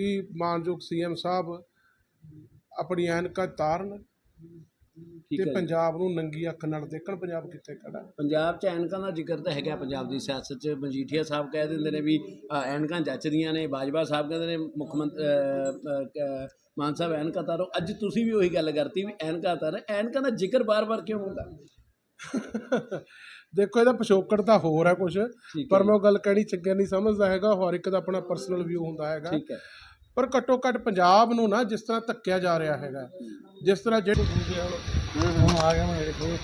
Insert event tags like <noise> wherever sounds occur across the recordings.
ਕਿ ਮਾਨਯੋਗ ਸੀਐਮ ਸਾਹਿਬ ਆਪਣੀ ਐਨਕਾਂ ਤਾਰਨ ਠੀਕ ਤੇ ਹੈ ਜੀ। ਪੰਜਾਬ ਨੂੰ ਨੰਗੀ ਅੱਖ ਨਾਲ ਦੇਖਣ ਪੰਜਾਬ ਕਿੱਥੇ ਖੜਾ ਪੰਜਾਬ 'ਚ ਐਨਕਾਂ ਦਾ ਜ਼ਿਕਰ ਤਾਂ ਹੈਗਾ ਪੰਜਾਬ ਦੀ ਸਿਆਸਤ 'ਚ ਮਜੀਠੀਆ ਸਾਹਿਬ ਕਹਿ ਦਿੰਦੇ ਨੇ ਵੀ ਅ, ਐਨਕਾਂ ਜੱਚਦੀਆਂ ਨੇ ਬਾਜਵਾ ਸਾਹਿਬ ਕਹਿੰਦੇ ਨੇ ਮੁੱਖ ਮੰਤਰੀ ਮਾਨ ਸਾਹਿਬ ਐਨਕਾਂ ਤਾਰੋ। ਅੱਜ ਤੁਸੀਂ ਵੀ ਉਹੀ ਗੱਲ ਕਰਤੀ ਵੀ ਐਨਕਾਂ ਤਾਰ ਐਨਕਾਂ ਦਾ ਜ਼ਿਕਰ ਬਾਰ-ਬਾਰ ਕਿਉਂ ਹੁੰਦਾ? <laughs> ਦੇਖੋ ਇਹਦਾ ਪਿਛੋਕੜ ਤਾਂ ਹੋਰ ਹੈ ਕੁਝ ਠੀਕ ਪਰ ਮੈਂ ਉਹ ਗੱਲ ਕਹਿਣੀ ਚੰਗੀ ਨਹੀਂ ਸਮਝਦਾ ਹੈਗਾ। ਹਰ ਇੱਕ ਦਾ ਆਪਣਾ ਪਰਸਨਲ ਵਿਊ ਹੁੰਦਾ ਹੈਗਾ। ਠੀਕ ਹੈ। ਪਰ ਘੱਟੋ ਘੱਟ ਪੰਜਾਬ ਨੂੰ ਨਾ ਜਿਸ ਤਰ੍ਹਾਂ ਧੱਕਿਆ ਜਾ ਰਿਹਾ ਹੈਗਾ, ਜਿਸ ਤਰ੍ਹਾਂ ਜਿਹੜੇ ਹੁਣ ਆ ਗਿਆ ਮੇਰੇ ਕੋਲ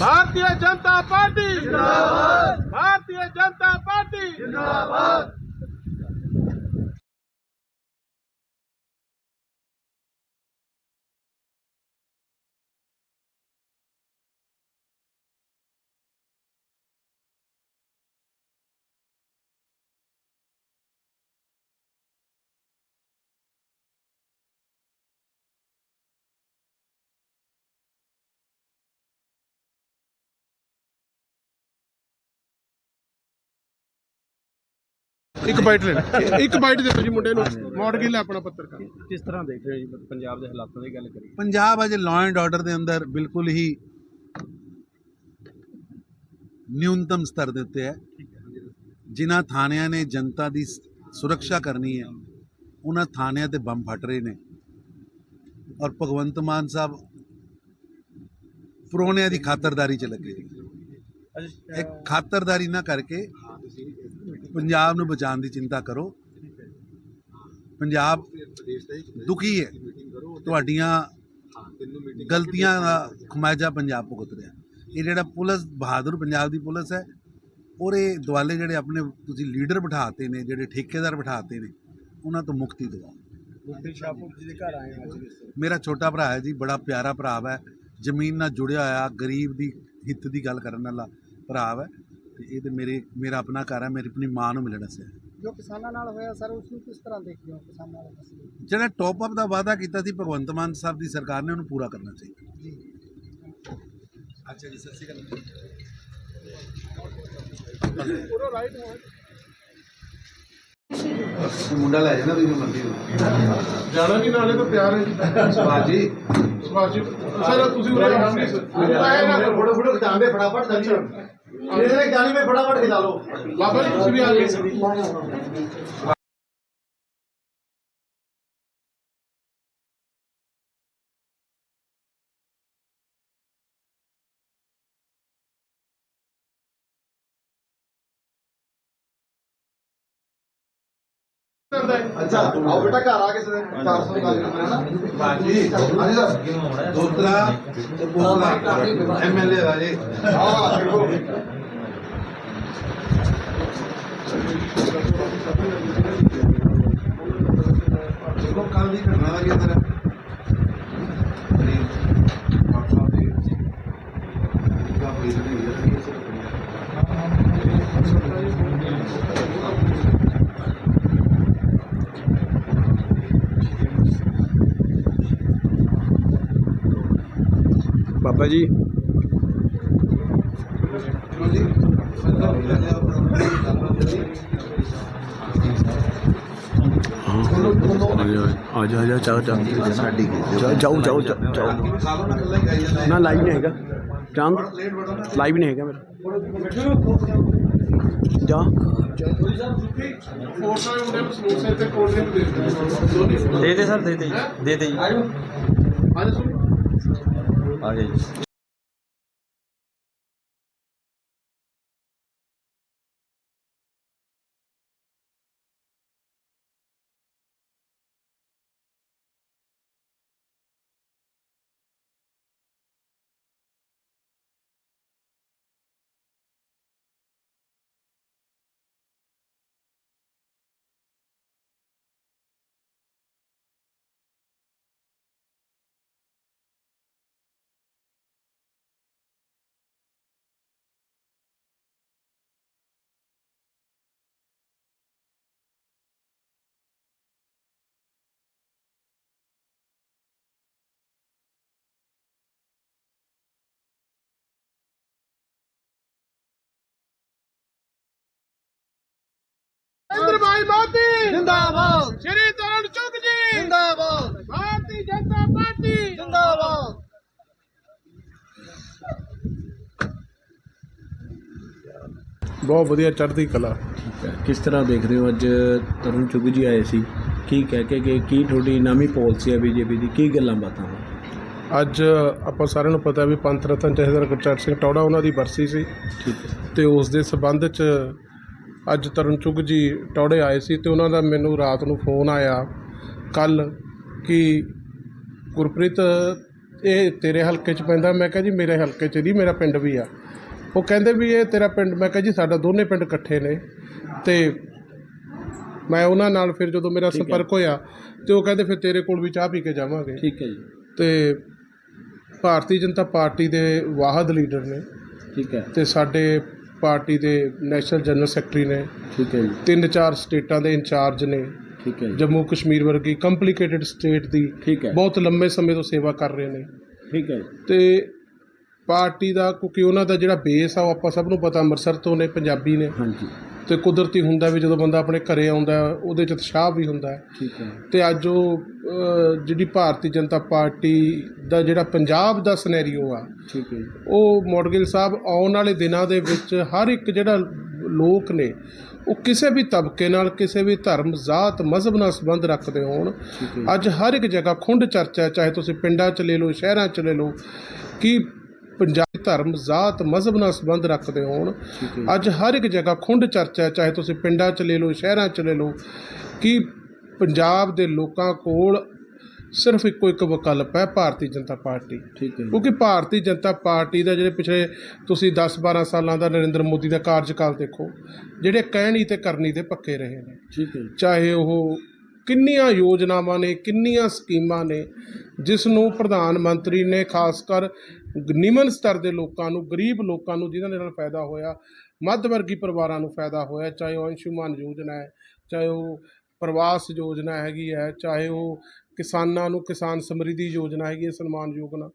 भारतीय जनता पार्टी जिंदाबाद भारतीय जनता पार्टी जिंदाबाद ਇੱਕ ਬਾਈਟ ਲੈ ਇੱਕ ਬਾਈਟ ਦੇ ਦਿਓ ਜੀ ਮੁੰਡੇ ਨੂੰ। ਮੋੜ ਕੇ ਲੈ ਆਪਣਾ ਪੱਤਰਕਾਰ। ਕਿਸ ਤਰ੍ਹਾਂ ਦੇਖ ਰਹੇ ਹੋ ਜੀ? ਪੰਜਾਬ ਦੇ ਹਾਲਾਤਾਂ ਦੀ ਗੱਲ ਕਰੀਏ। ਪੰਜਾਬ ਅਜੇ ਲਾਅ ਐਂਡ ਆਰਡਰ ਦੇ ਅੰਦਰ ਬਿਲਕੁਲ ਹੀ ਨਿਊਨਤਮ ਸਤਰ ਦੇ ਉੱਤੇ ਹੈ। ਜਿਨ੍ਹਾਂ ਥਾਣਿਆਂ ਨੇ ਜਨਤਾ ਦੀ ਸੁਰੱਖਿਆ ਕਰਨੀ ਹੈ ਉਹਨਾਂ ਥਾਣਿਆਂ ਤੇ ਬੰਬ ਫਟ ਰਹੇ ਨੇ। ਔਰ ਭਗਵੰਤ ਮਾਨ ਸਾਹਿਬ ਪਰੋਣਿਆਂ ਦੀ ਖਾਤਰਦਾਰੀ 'ਚ ਲੱਗੇ ਇੱਕ ਖਾਤਰਦਾਰੀ ਨਾ ਕਰਕੇ ਪੰਜਾਬ ਨੂੰ ਬਚਾਉਣ ਦੀ ਚਿੰਤਾ ਕਰੋ। ਪੰਜਾਬ ਦੁਖੀ ਹੈ। ਤੁਹਾਡੀਆਂ ਗਲਤੀਆਂ ਦਾ ਖਮਾਜਾ ਪੰਜਾਬ ਭੁਗਤ ਰਿਹਾ। ਇਹ ਜਿਹੜਾ ਪੁਲਿਸ ਬਹਾਦਰ ਪੰਜਾਬ ਦੀ ਪੁਲਿਸ ਹੈ ਔਰ ਇਹ ਦੁਆਲੇ ਜਿਹੜੇ ਆਪਣੇ ਤੁਸੀਂ ਲੀਡਰ ਬਿਠਾਤੇ ਨੇ ਜਿਹੜੇ ਠੇਕੇਦਾਰ ਬਿਠਾਤੇ ਨੇ ਉਹਨਾਂ ਤੋਂ ਮੁਕਤੀ ਦਿਵਾਓ। ਗੁਰਪ੍ਰੀਤ ਸ਼ਾਹਪੁਰ ਜੀ ਦੇ ਘਰ ਆਏ ਅੱਜ। ਮੇਰਾ ਛੋਟਾ ਭਰਾ ਹੈ ਜੀ ਬੜਾ ਪਿਆਰਾ ਭਰਾ ਹੈ। ਜ਼ਮੀਨ ਨਾਲ ਜੁੜਿਆ ਹੋਇਆ ਗਰੀਬ ਦੀ ਹਿੱਤ ਦੀ ਗੱਲ ਕਰਨ ਵਾਲਾ ਭਰਾ ਹੈ। ਤੇ ਇਹ ਤੇ ਮੇਰੇ ਮੇਰਾ ਆਪਣਾ ਘਰ ਹੈ ਮੇਰੀ ਆਪਣੀ ਮਾਂ ਨੂੰ ਮਿਲਣ ਵਾਸਤੇ। ਜੋ ਕਿਸਾਨਾਂ ਨਾਲ ਹੋਇਆ ਸਰ ਉਸ ਨੂੰ ਕਿਸ ਤਰ੍ਹਾਂ ਦੇਖਦੇ ਹੋ ਕਿਸਾਨਾਂ ਨਾਲ ਜਿਹੜਾ ਟੌਪ ਅਪ ਦਾ ਵਾਅਦਾ ਕੀਤਾ ਸੀ ਭਗਵੰਤ ਮਾਨ ਸਾਹਿਬ ਦੀ ਸਰਕਾਰ ਨੇ ਉਹਨੂੰ ਪੂਰਾ ਕਰਨਾ ਚਾਹੀਦਾ। ਜੀ। ਅੱਛਾ ਜੀ ਸਤਿ ਸ਼੍ਰੀ ਅਕਾਲ। ਪੂਰਾ ਰਾਈਟ ਹੋ ਮੁੰਡਾ ਲੈ ਜਾਣਾ ਵੀ ਮੰਦੀ ਜਾਣਾ ਨਹੀਂ ਨਾਲੇ ਤਾਂ ਪਿਆਰ ਹੈ ਬਾਜੀ ਬਾਜੀ ਸਰ ਤੁਸੀਂ ਉਹ ਰਾਮ ਨਹੀਂ ਸਰ। ਫੋਟੋ ਫੋਟੋ ਖਿਚਾਉਂਦੇ ਫਟਾਫਟ ਚੱਲ। इसने जाने में फटाफट खिंचा लो ਬਾਬਾ ਜੀ ਤੁਸੀਂ ਵੀ ਆ ਗਏ अच्छा आओ बेटा घर आके से 400 निकाल के है ना ਬਾਜੀ हाँ जी सर ਦੋਤਰਾ ਤੇ ਪੋਤਰਾ ਐਮਐਲਏ ਰਾਜੇ हाँ देखो ਦੇਖੋ ਕੱਲ ਦੀ ਘਟਨਾ ਕੀ ਹੈ ਬਾਬਾ ਜੀ। ਜੀ। ਆ ਜਾ ਆ ਜਾ ਚਾਹ ਚਾਹ ਸਾਡੀ ਜਾਓ ਜਾਓ ਜਾਓ ਨਾ ਲਾਈਵ ਨਹੀਂ ਹੈਗਾ। ਚਾਂਦ ਲਾਈਵ ਨਹੀਂ ਹੈਗਾ ਮੇਰਾ। ਜਾਂ। ਦੇ ਦੇ ਦੇ ਸਰ ਦੇ ਦੇ ਜੀ, ਦੇ ਦੇ ਜੀ। ਅੱਜ ਸੁਣ ਆ ਜੀ। ਭਾਈ ਮੋਦੀ। ਜਿੰਦਾਬਾਦ। ਸ਼੍ਰੀ ਤਰਨ ਚੁੱਕ ਜੀ। ਜਿੰਦਾਬਾਦ। ਭਾਰਤੀ ਜਨਤਾ ਪਾਰਟੀ। ਜਿੰਦਾਬਾਦ। ਬਹੁਤ ਵਧੀਆ ਚੜ੍ਹਦੀ ਕਲਾ। ਕਿਸ ਤਰ੍ਹਾਂ ਦੇਖਦੇ ਹੋ ਅੱਜ ਤਰੁਣ ਚੁੱਗ ਜੀ ਆਏ ਸੀ? ਕੀ ਕਹਿ ਕੇ ਕਿ ਕੀ ਤੁਹਾਡੀ ਨਵੀਂ ਪਾਲਿਸੀ ਹੈ ਬੀਜੇਪੀ ਦੀ? ਕੀ ਗੱਲਾਂ ਬਾਤਾਂ ਨੇ? ਅੱਜ ਆਪਾਂ ਸਾਰਿਆਂ ਨੂੰ ਪਤਾ ਵੀ ਪੰਥ ਰਤਨ ਜਥੇਦਾਰ ਗੁਰਚਰਨ ਸਿੰਘ ਟੌੜਾ ਉਹਨਾਂ ਦੀ ਬਰਸੀ ਸੀ ਠੀਕ ਹੈ। ਤੇ ਉਸ ਦੇ ਸਬੰਧ 'ਚ ਅੱਜ ਤਰਨ ਚੁੱਗ ਜੀ ਟੌੜੇ ਆਏ ਸੀ ਤੇ ਉਹਨਾਂ ਦਾ ਮੈਨੂੰ ਰਾਤ ਨੂੰ ਫੋਨ ਆਇਆ ਕੱਲ ਕਿ ਗੁਰਪ੍ਰੀਤ ਇਹ ਤੇਰੇ ਹਲਕੇ 'ਚ ਪੈਂਦਾ। ਮੈਂ ਕਿਹਾ ਜੀ ਮੇਰੇ ਹਲਕੇ 'ਚ ਨਹੀਂ ਮੇਰਾ ਪਿੰਡ ਵੀ ਆ। ਉਹ ਕਹਿੰਦੇ ਵੀ ਇਹ ਤੇਰਾ ਪਿੰਡ ਮੈਂ ਕਿਹਾ ਜੀ ਸਾਡਾ ਦੋਨੇ ਪਿੰਡ ਇਕੱਠੇ ਨੇ। ਤੇ ਮੈਂ ਉਹਨਾਂ ਨਾਲ ਫਿਰ ਜਦੋਂ ਮੇਰਾ। ਸੰਪਰਕ ਹੋਇਆ ਤੇ ਉਹ ਕਹਿੰਦੇ ਫਿਰ ਤੇਰੇ ਕੋਲ ਵੀ ਚਾਹ ਪੀ ਕੇ ਜਾਵਾਂਗੇ। ਠੀਕ ਹੈ ਜੀ। ਤੇ ਭਾਰਤੀ ਜਨਤਾ ਪਾਰਟੀ ਦੇ ਵਾਹਦ ਲੀਡਰ ਨੇ। ਠੀਕ ਹੈ। ਤੇ ਸਾਡੇ ਪਾਰਟੀ ਦੇ ਨੈਸ਼ਨਲ ਜਨਰਲ ਸੈਕਟਰੀ ਨੇ। ਠੀਕ ਹੈ ਜੀ। ਤਿੰਨ ਚਾਰ ਸਟੇਟਾਂ ਦੇ ਇੰਚਾਰਜ ਨੇ। ਠੀਕ ਹੈ ਜੀ। ਜੰਮੂ ਕਸ਼ਮੀਰ ਵਰਗੀ ਕੰਪਲਿਕੇਟਿਡ ਸਟੇਟ ਦੀ ਠੀਕ ਹੈ। ਬਹੁਤ ਲੰਬੇ ਸਮੇਂ ਤੋਂ ਸੇਵਾ ਕਰ ਰਹੇ ਨੇ। ਠੀਕ ਹੈ ਤੇ ਪਾਰਟੀ ਦਾ ਕਿਉਂਕਿ ਉਹਨਾਂ ਦਾ ਜਿਹੜਾ ਬੇਸ ਆ ਉਹ ਆਪਾਂ ਸਭ ਨੂੰ ਪਤਾ ਅੰਮ੍ਰਿਤਸਰ ਤੋਂ ਨੇ ਪੰਜਾਬੀ ਨੇ। ਹਾਂਜੀ। ਤੇ ਕੁਦਰਤੀ ਹੁੰਦਾ ਵੀ ਜਦੋਂ ਬੰਦਾ ਆਪਣੇ ਘਰੇ ਆਉਂਦਾ ਉਹਦੇ ਚ ਉਤਸ਼ਾਹ ਵੀ ਹੁੰਦਾ ਹੈ। ਠੀਕ ਹੈ। ਤੇ ਅੱਜ ਉਹ ਅਹ, ਜਿਹੜੀ ਭਾਰਤੀ ਜਨਤਾ ਪਾਰਟੀ ਦਾ ਜਿਹੜਾ ਪੰਜਾਬ ਦਾ ਸਿਨੈਰੀਓ ਆ ਠੀਕ ਹੈ ਜੀ। ਉਹ ਮੋਡਗਿਲ ਸਾਹਿਬ ਆਉਣ ਵਾਲੇ ਦਿਨਾਂ ਦੇ ਵਿੱਚ ਹਰ ਇੱਕ ਜਿਹੜਾ ਲੋਕ ਨੇ ਉਹ ਕਿਸੇ ਵੀ ਤਬਕੇ ਨਾਲ ਕਿਸੇ ਵੀ ਧਰਮ ਜ਼ਾਤ ਮਜ਼ਹਬ ਨਾਲ ਸੰਬੰਧ ਰੱਖਦੇ ਹੋਣ। ਠੀਕ ਹੈ ਅੱਜ ਹਰ ਇੱਕ ਜਗ੍ਹਾ ਖੁੰਡ ਚਰਚਾ ਹੈ, ਚਾਹੇ ਤੁਸੀਂ ਪਿੰਡਾਂ 'ਚ ਲੈ ਲਓ ਸ਼ਹਿਰਾਂ 'ਚ ਲੈ ਲਓ ਕਿ ਪੰਜਾਬੀ ਧਰਮ ਜ਼ਾਤ ਮਜ਼ਹਬ ਨਾਲ ਸੰਬੰਧ ਰੱਖਦੇ ਹੋਣ ਅੱਜ ਹਰ ਇੱਕ ਜਗ੍ਹਾ ਖੁੰਡ ਚਰਚਾ ਚਾਹੇ ਤੁਸੀਂ ਪਿੰਡਾਂ 'ਚ ਲੈ ਲਓ ਸ਼ਹਿਰਾਂ 'ਚ ਲੈ ਲਓ ਕਿ ਪੰਜਾਬ ਦੇ ਲੋਕਾਂ ਕੋਲ ਸਿਰਫ ਇੱਕੋ ਇੱਕ ਵਿਕਲਪ ਹੈ ਭਾਰਤੀ ਜਨਤਾ ਪਾਰਟੀ। ਠੀਕ ਹੈ ਕਿਉਂਕਿ ਭਾਰਤੀ ਜਨਤਾ ਪਾਰਟੀ ਦਾ ਜਿਹੜੇ ਪਿਛਲੇ ਤੁਸੀਂ 10-12 ਸਾਲਾਂ ਦਾ ਨਰਿੰਦਰ ਮੋਦੀ ਦਾ ਕਾਰਜਕਾਲ ਦੇਖੋ ਜਿਹੜੇ ਕਹਿਣੀ ਤੇ ਕਰਨੀ ਦੇ ਪੱਕੇ ਰਹੇ ਨੇ। ਠੀਕ ਹੈ ਚਾਹੇ ਉਹ ਕਿੰਨੀਆਂ ਯੋਜਨਾਵਾਂ ਨੇ ਕਿੰਨੀਆਂ ਸਕੀਮਾਂ ਨੇ ਜਿਸ ਨੂੰ ਪ੍ਰਧਾਨ ਮੰਤਰੀ ਨੇ ਖਾਸ ਕਰ ਨਿਮਨ ਸਤਰ ਦੇ ਲੋਕਾਂ ਨੂੰ, ਗਰੀਬ ਲੋਕਾਂ ਨੂੰ ਜਿਨ੍ਹਾਂ ਦੇ ਨਾਲ ਫਾਇਦਾ ਹੋਇਆ ਮੱਧ ਵਰਗੀ ਪਰਿਵਾਰਾਂ ਨੂੰ ਫਾਇਦਾ ਹੋਇਆ, ਚਾਹੇ ਉਹ ਅੰਸ਼ੁਮਾਨ ਯੋਜਨਾ ਹੈ, ਚਾਹੇ ਉਹ ਪ੍ਰਵਾਸ ਯੋਜਨਾ ਹੈਗੀ ਹੈ, ਚਾਹੇ ਉਹ ਕਿਸਾਨਾਂ ਨੂੰ ਕਿਸਾਨ ਸਮਰਿੱਧੀ ਯੋਜਨਾ ਹੈਗੀ ਹੈ, ਸਨਮਾਨ ਯੋਜਨਾ।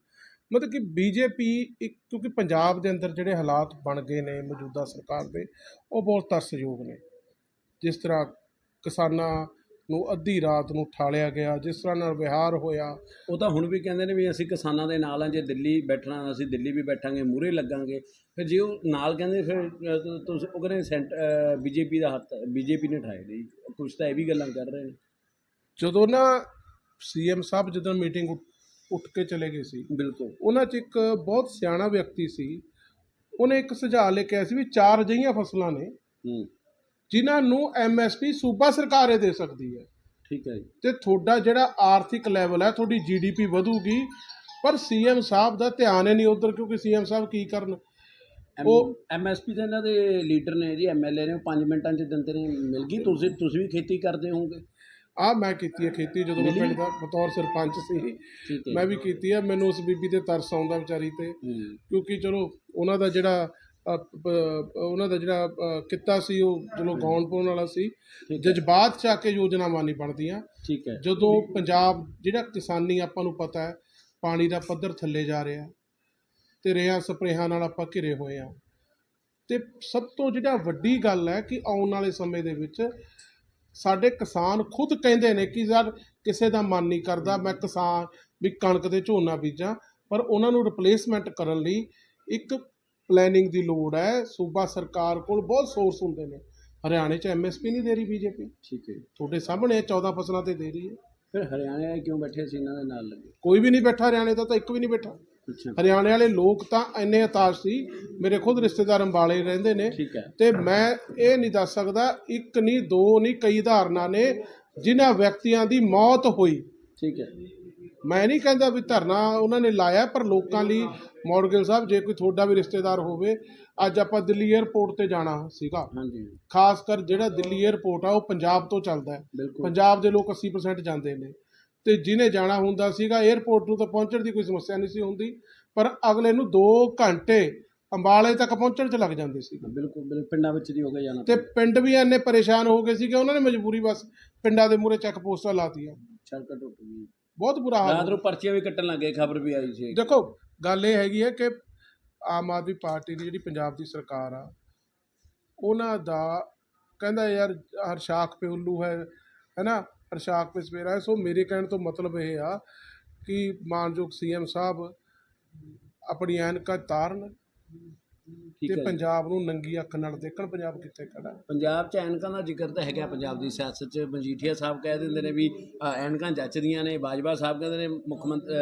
ਮਤਲਬ ਕਿ ਬੀਜੇਪੀ ਇੱਕ ਕਿਉਂਕਿ ਪੰਜਾਬ ਦੇ ਅੰਦਰ ਜਿਹੜੇ ਹਾਲਾਤ ਬਣ ਗਏ ਨੇ ਮੌਜੂਦਾ ਸਰਕਾਰ ਦੇ, ਉਹ ਬਹੁਤ ਤਰਸਯੋਗ ਨੇ। ਜਿਸ ਤਰ੍ਹਾਂ ਕਿਸਾਨਾਂ ਨੂੰ ਅੱਧੀ ਰਾਤ ਨੂੰ ਠਾਲਿਆ ਗਿਆ ਜਿਸ ਤਰ੍ਹਾਂ ਨਾਲ ਵਿਹਾਰ ਹੋਇਆ। ਉਹ ਤਾਂ ਹੁਣ ਵੀ ਕਹਿੰਦੇ ਨੇ ਵੀ ਅਸੀਂ ਕਿਸਾਨਾਂ ਦੇ ਨਾਲ ਆ ਜੇ ਦਿੱਲੀ ਬੈਠਣਾ ਅਸੀਂ ਦਿੱਲੀ ਵੀ ਬੈਠਾਂਗੇ ਮੂਰੇ ਲੱਗਾਂਗੇ। ਫਿਰ ਜੇ ਉਹ ਨਾਲ ਕਹਿੰਦੇ ਫਿਰ ਤੁਸੀਂ ਉਹ ਕਹਿੰਦੇ ਸੈਂਟ ਬੀਜੇਪੀ ਦਾ ਹੱਥ ਬੀਜੇਪੀ ਨੇ ਠਾਏ ਜੀ ਕੁਛ ਤਾਂ ਇਹ ਵੀ ਗੱਲਾਂ ਕਰ ਰਹੇ ਨੇ। ਜਦੋਂ ਨਾ ਸੀਐਮ ਸਾਹਿਬ ਜਦੋਂ ਮੀਟਿੰਗ ਉੱਠ ਕੇ ਚਲੇ ਗਏ ਸੀ ਬਿਲਕੁਲ। ਉਹਨਾਂ 'ਚ ਇੱਕ ਬਹੁਤ ਸਿਆਣਾ ਵਿਅਕਤੀ ਸੀ। ਉਹਨੇ ਇੱਕ ਸੁਝਾਅ ਲੈ ਕੇ ਆਇਆ ਸੀ ਵੀ ਚਾਰ ਅਜਿਹੀਆਂ ਫਸਲਾਂ ਨੇ ਹੂੰ। ਜਿਨ੍ਹਾਂ ਨੂੰ ਐਮਐਸਪੀ ਸੂਬਾ ਸਰਕਾਰ ਇਹ ਦੇ ਸਕਦੀ ਹੈ। ਠੀਕ ਹੈ ਜੀ। ਤੇ ਤੁਹਾਡਾ ਜਿਹੜਾ ਆਰਥਿਕ ਲੈਵਲ ਹੈ ਤੁਹਾਡੀ ਜੀਡੀਪੀ ਵਧੂਗੀ ਪਰ ਸੀਐਮ ਸਾਹਿਬ ਦਾ ਧਿਆਨ ਹੀ ਨਹੀਂ ਉਧਰ ਕਿਉਂਕਿ ਸੀਐਮ ਸਾਹਿਬ ਕੀ ਕਰਨ? ਉਹ- ਐਮਐਸਪੀ ਦੇ ਇਹਨਾਂ ਦੇ ਲੀਡਰ ਨੇ ਜੀ ਐਮਐਲਏ ਨੇ ਉਹ 5 ਮਿੰਟਾਂ 'ਚ ਦਿੰਦੇ ਨੇ ਮਿਲ ਗਈ। ਤੁਸੀਂ ਤੁਸੀਂ ਵੀ ਖੇਤੀ ਕਰਦੇ ਹੋਵੋਗੇ। ਆ ਮੈਂ ਕੀਤੀ ਹੈ ਖੇਤੀ ਜਦੋਂ ਮੈਂ? ਪਿੰਡ ਦਾ ਬਤੌਰ ਸਰਪੰਚ ਸੀ। ਮੈਂ ਵੀ ਕੀਤੀ ਹੈ ਮੈਨੂੰ ਉਸ ਬੀਬੀ ਤੇ ਤਰਸ ਆਉਂਦਾ ਵਿਚਾਰੀ ਤੇ। ਕਿਉਂਕਿ ਚਲੋ ਉਹਨਾਂ ਦਾ ਜਿਹੜਾ ਉਹਨਾਂ ਦਾ ਜਿਹੜਾ ਕਿੱਤਾ ਸੀ ਉਹ ਚਲੋ ਗਾਉਣ ਪਾਉਣ ਵਾਲਾ ਸੀ ਜਜ਼ਬਾਤ ਚ ਆ ਕੇ ਯੋਜਨਾਵਾਂ ਨਹੀਂ ਬਣਦੀਆਂ। ਠੀਕ ਹੈ। ਜਦੋਂ ਪੰਜਾਬ ਜਿਹੜਾ ਕਿਸਾਨੀ ਆਪਾਂ ਨੂੰ ਪਤਾ ਹੈ ਪਾਣੀ ਦਾ ਪੱਧਰ ਥੱਲੇ ਜਾ ਰਿਹਾ ਤੇ ਰੇਹਾਂ ਸਪਰੇਹਾਂ ਨਾਲ ਆਪਾਂ ਘਿਰੇ ਹੋਏ ਆ ਤੇ ਸਭ ਤੋਂ ਜਿਹੜਾ ਵੱਡੀ ਗੱਲ ਹੈ ਕਿ ਆਉਣ ਵਾਲੇ ਸਮੇਂ ਦੇ ਵਿੱਚ ਸਾਡੇ ਕਿਸਾਨ ਖੁਦ ਕਹਿੰਦੇ ਨੇ ਕਿ ਯਾਰ ਕਿਸੇ ਦਾ ਮਨ ਨਹੀਂ ਕਰਦਾ ਮੈਂ ਕਿਸਾਨ ਵੀ ਕਣਕ ਤੇ ਝੋਨਾ ਬੀਜਾਂ ਪਰ ਉਹਨਾਂ ਨੂੰ ਰਿਪਲੇਸਮੈਂਟ ਕਰਨ ਲਈ ਇੱਕ ਪਲੈਨਿੰਗ ਦੀ ਲੋੜ ਹੈ। ਸੂਬਾ ਸਰਕਾਰ ਕੋਲ ਬਹੁਤ ਸੋਰਸ ਹੁੰਦੇ ਨੇ। ਹਰਿਆਣੇ 'ਚ ਐਮਐਸਪੀ ਨਹੀਂ ਦੇ ਰਹੀ ਬੀਜੇਪੀ ਠੀਕ ਹੈ। ਤੁਹਾਡੇ ਸਾਹਮਣੇ 14 ਫਸਲਾਂ ਤੇ ਦੇ ਰਹੀ ਹੈ। ਫਿਰ ਹਰਿਆਣੇ ਵਾਲੇ ਕਿਉਂ ਬੈਠੇ ਸੀ ਇਹਨਾਂ ਦੇ ਨਾਲ ਲੱਗੇ? ਕੋਈ ਵੀ ਨਹੀਂ ਬੈਠਾ ਹਰਿਆਣੇ ਦਾ ਤਾਂ ਇੱਕ ਵੀ ਨਹੀਂ ਬੈਠਾ। ਹਰਿਆਣੇ ਵਾਲੇ ਲੋਕ ਤਾਂ ਇੰਨੇ ਹਤਾਸ਼ ਸੀ ਮੇਰੇ ਖੁਦ ਰਿਸ਼ਤੇਦਾਰ ਅੰਬਾਲੇ ਰਹਿੰਦੇ ਨੇ। ਠੀਕ ਹੈ। ਤੇ ਮੈਂ ਇਹ ਨਹੀਂ ਦੱਸ ਸਕਦਾ ਇੱਕ ਨਹੀਂ ਦੋ ਨਹੀਂ ਕਈ ਉਦਾਹਰਨਾਂ ਨੇ ਜਿਨ੍ਹਾਂ ਵਿਅਕਤੀਆਂ ਦੀ ਮੌਤ ਹੋਈ। ਠੀਕ ਹੈ। ਮੈਂ ਨਹੀਂ ਕਹਿੰਦਾ ਵੀ ਧਰਨਾ ਉਹਨਾਂ ਨੇ ਲਾਇਆ ਪਰ ਲੋਕਾਂ ਲਈ ਮੌਰਗਨ ਸਾਹਿਬ ਜੇ ਕੋਈ ਤੁਹਾਡਾ ਵੀ ਰਿਸ਼ਤੇਦਾਰ ਹੋਵੇ ਅੱਜ ਆਪਾਂ ਦਿੱਲੀ 에ਅਰਪੋਰਟ ਤੇ ਜਾਣਾ ਸੀਗਾ। ਖਾਸ ਕਰ ਜਿਹੜਾ ਦਿੱਲੀ 에ਅਰਪੋਰਟ ਆ ਉਹ ਪੰਜਾਬ ਤੋਂ ਚੱਲਦਾ ਪੰਜਾਬ ਦੇ ਲੋਕ 80% ਜਾਂਦੇ ਨੇ। ਤੇ ਜਿਹਨੇ ਜਾਣਾ ਹੁੰਦਾ ਸੀਗਾ 에ਅਰਪੋਰਟ ਨੂੰ ਤਾਂ ਪਹੁੰਚਣ ਦੀ ਕੋਈ ਸਮੱਸਿਆ ਨਹੀਂ ਸੀ ਹੁੰਦੀ ਪਰ ਅਗਲੇ ਨੂੰ 2 ਘੰਟੇ ਅੰਬਾਲੇ ਤੱਕ ਪਹੁੰਚਣ 'ਚ ਲੱਗ ਜਾਂਦੇ ਸੀ ਬਿਲਕੁਲ ਪਿੰਡਾਂ ਵਿੱਚ ਨਹੀਂ ਹੋ ਗਏ ਜਾਣਾ। ਤੇ ਪਿੰਡ ਵੀ ਐਨੇ ਪਰੇਸ਼ਾਨ ਹੋ ਗਏ ਸੀ ਕਿ ਉਹਨਾਂ ਨੇ ਮਜਬੂਰੀ ਬਸ ਪਿੰਡਾਂ ਦੇ ਮੂਰੇ ਚੈੱਕ ਪੋਸਟਾਂ ਲਾਤੀਆਂ। ਸੜਕਾਂ ਟੁੱਟ ਗਈਆਂ ਬਹੁਤ ਬੁਰਾ ਹਾਲ ਰਾਤ ਨੂੰ ਪਰਚੀਆਂ ਵੀ ਕੱਟਣ ਲੱਗੇ ਖਬਰ ਵੀ ਆਈ ਸੀ। ਦੇਖੋ ਗੱਲ ਇਹ ਹੈਗੀ ਹੈ ਕਿ ਆਮ ਆਦਮੀ ਪਾਰਟੀ ਦੀ ਜਿਹੜੀ ਪੰਜਾਬ ਦੀ ਸਰਕਾਰ ਆ ਉਹਨਾਂ ਦਾ ਕਹਿੰਦਾ ਯਾਰ ਹਰਸ਼ਾਖ ਪੇ ਉੱਲੂ ਹੈ ਹੈਨਾ? ਹਰਸ਼ਾਖ ਪੇ ਸਵੇਰਾ ਹੈ। ਸੋ ਮੇਰੇ ਕਹਿਣ ਤੋਂ ਮਤਲਬ ਇਹ ਆ ਕਿ ਮਾਨਯੋਗ ਸੀਐਮ ਸਾਹਿਬ ਆਪਣੀ ਐਨਕਾਂ ਤਾਰਨ ਠੀਕ ਤੇ ਹੈ ਜੀ। ਪੰਜਾਬ ਨੂੰ ਨੰਗੀ ਅੱਖ ਨਾਲ ਦੇਖਣ ਪੰਜਾਬ ਕਿੱਥੇ ਖੜਾ ਹੈ। ਪੰਜਾਬ 'ਚ ਐਨਕਾਂ ਦਾ ਜ਼ਿਕਰ ਤਾਂ ਹੈਗਾ ਪੰਜਾਬ ਦੀ ਸਿਆਸਤ 'ਚ। ਮਜੀਠੀਆ ਸਾਹਿਬ ਕਹਿ ਦਿੰਦੇ ਨੇ ਵੀ ਅ, ਐਨਕਾਂ ਜੱਚਦੀਆਂ ਨੇ ਬਾਜਵਾ ਸਾਹਿਬ ਕਹਿੰਦੇ ਨੇ ਮੁੱਖ ਮੰਤਰੀ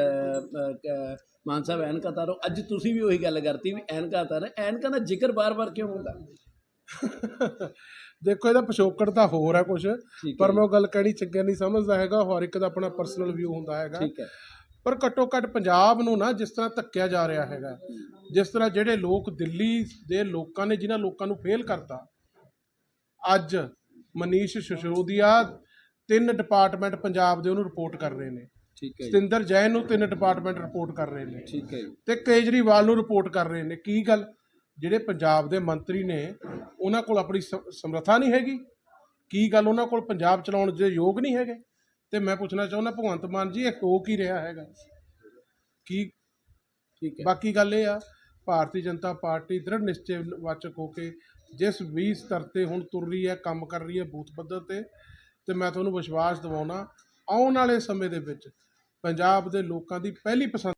ਮਾਨ ਸਾਹਿਬ ਐਨਕਾਂ ਤਾਰੋ। ਅੱਜ ਤੁਸੀਂ ਵੀ ਉਹੀ ਗੱਲ ਕਰਤੀ ਵੀ ਐਨਕਾਂ ਤਾਰ। ਐਨਕਾਂ ਦਾ ਜ਼ਿਕਰ ਬਾਰ-ਬਾਰ ਕਿਉਂ ਹੁੰਦਾ? <laughs> ਦੇਖੋ ਇਹਦਾ ਪਿਛੋਕੜ ਤਾਂ ਹੋਰ ਹੈ ਕੁਝ ਠੀਕ ਪਰ ਮੈਂ ਉਹ ਗੱਲ ਕਹਿਣੀ ਚੰਗੀ ਨਹੀਂ ਸਮਝਦਾ ਹੈਗਾ। ਹਰ ਇੱਕ ਦਾ ਆਪਣਾ ਪਰਸਨਲ ਵਿਊ ਹੁੰਦਾ ਹੈਗਾ। ਠੀਕ ਹੈ। ਪਰ ਘੱਟੋ ਘੱਟ ਪੰਜਾਬ ਨੂੰ ਨਾ ਜਿਸ ਤਰ੍ਹਾਂ ਧੱਕਿਆ ਜਾ ਰਿਹਾ ਹੈਗਾ ਜਿਸ ਤਰ੍ਹਾਂ ਜਿਹੜੇ ਲੋਕ ਦਿੱਲੀ ਦੇ ਲੋਕਾਂ ਨੇ ਜਿਨ੍ਹਾਂ ਲੋਕਾਂ ਨੂੰ ਫੇਲ ਕਰਤਾ ਅੱਜ ਮਨੀਸ਼ ਸਿਸੋਦੀਆ ਤਿੰਨ ਡਿਪਾਰਟਮੈਂਟ ਪੰਜਾਬ ਦੇ ਉਹਨੂੰ ਰਿਪੋਰਟ ਕਰ ਰਹੇ ਨੇ। ਠੀਕ ਹੈ ਸਤਿੰਦਰ ਜੈਨ ਨੂੰ ਤਿੰਨ ਡਿਪਾਰਟਮੈਂਟ ਰਿਪੋਰਟ ਕਰ ਰਹੇ ਨੇ। ਠੀਕ ਹੈ ਤੇ ਕੇਜਰੀਵਾਲ ਨੂੰ ਰਿਪੋਰਟ ਕਰ ਰਹੇ ਨੇ। ਕੀ ਗੱਲ? ਜਿਹੜੇ ਪੰਜਾਬ ਦੇ ਮੰਤਰੀ ਨੇ ਉਹਨਾਂ ਕੋਲ ਆਪਣੀ ਸਮਰੱਥਾ ਨਹੀਂ ਹੈਗੀ? ਕੀ ਗੱਲ? ਉਹਨਾਂ ਕੋਲ ਪੰਜਾਬ ਚਲਾਉਣ ਦੇ ਯੋਗ ਨਹੀਂ ਹੈਗੇ? ਤੇ ਮੈਂ ਪੁੱਛਣਾ ਚਾਹੁੰਦਾ ਭਗਵੰਤ ਮਾਨ ਜੀ ਇਹ ਹੋ ਕੀ ਰਿਹਾ ਹੈਗਾ? ਕੀ ਠੀਕ ਹੈ। ਬਾਕੀ ਗੱਲ ਇਹ ਆ ਭਾਰਤੀ ਜਨਤਾ ਪਾਰਟੀ ਦ੍ਰਿੜ ਨਿਸ਼ਚੈ ਵਾਚਕ ਹੋ ਕੇ ਜਿਸ ਵੀ ਸਤਰ ਤੇ ਹੁਣ ਤੁਰ ਰਹੀ ਹੈ ਕੰਮ ਕਰ ਰਹੀ ਹੈ ਬੂਥ ਪੱਧਰ ਤੇ ਤੇ ਮੈਂ ਤੁਹਾਨੂੰ ਵਿਸ਼ਵਾਸ ਦਿਵਾਉਣਾ ਆਉਣ ਵਾਲੇ ਸਮੇਂ ਦੇ ਵਿੱਚ ਪੰਜਾਬ ਦੇ ਲੋਕਾਂ ਦੀ ਪਹਿਲੀ ਪਸੰਦ